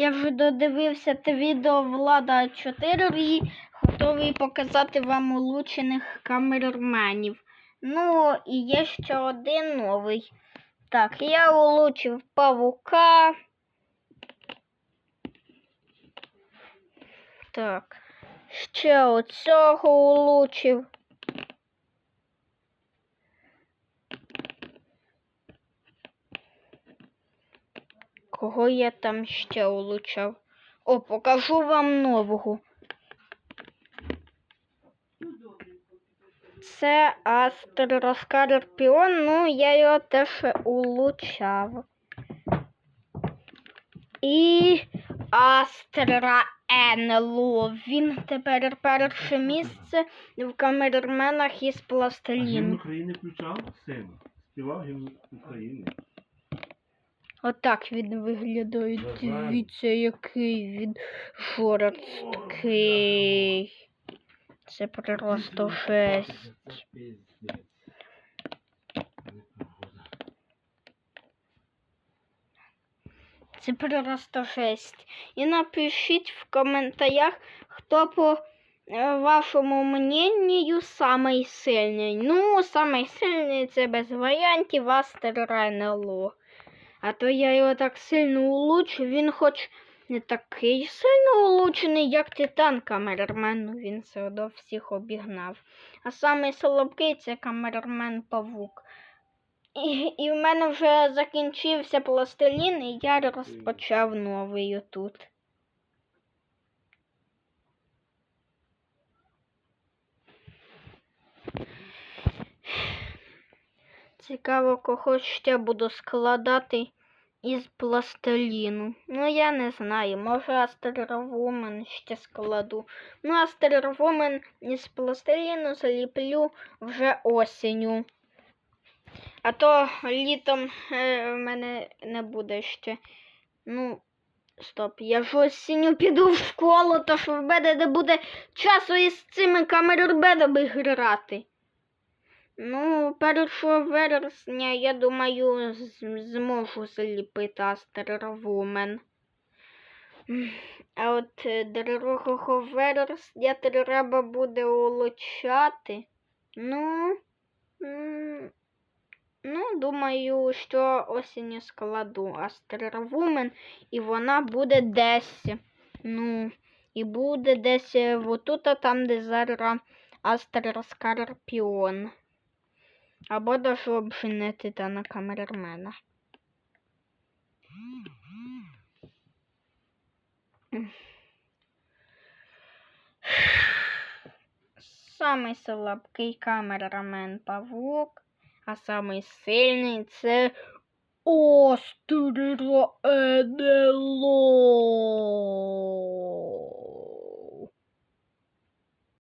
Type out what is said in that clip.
Я вже додивився те відео Влада 4 і готовий показати вам улучшених камерменів. Ну, і є ще один новий. Так, я улучшив павука. Так. Ще оцього улучшив. Кого я там ще улучшав? О, покажу вам нового. Це Астероскарпіон, ну я його теж улучшав. І Астра НЛО. Він тепер перше місце в камерменах із А гімн пластиліну. України включав син. Співав гімн України. Отак він виглядає. Дивіться, який він жорсткий. Це просто жесть. Це просто жесть. І напишіть в коментарях, хто по е, вашому мненню самий сильний. Ну, самий сильний це без варіантів Астер НЛО. А то я його так сильно улучшу, він хоч не такий сильно улучений, як Титан камермен, ну він все одно всіх обігнав. А самий слабкий це камермен Павук. І, і в мене вже закінчився пластилін, і я розпочав новий тут. Цікаво, кого ще буду складати із пластиліну. Ну, я не знаю, може Астервумен ще складу. Ну, Астервумен із пластиліну заліплю вже осінню. А то літом е, в мене не буде ще. Ну, стоп, я ж осінню піду в школу, тож в мене не буде часу із цими камербедами грати. Ну, 1 вересня, я думаю, зможу заліпити Астервумен. М, А от е, 2 вересня треба буде улучшати. Ну, ну, думаю, що осінню складу Астервумен, і вона буде десь. Ну, і буде десь е, отут, там, де зараз Астероскарпіон. Або даже обжене титана камермена. Самий слабкий камерамен павук, а самий сильний це Остро НЛО.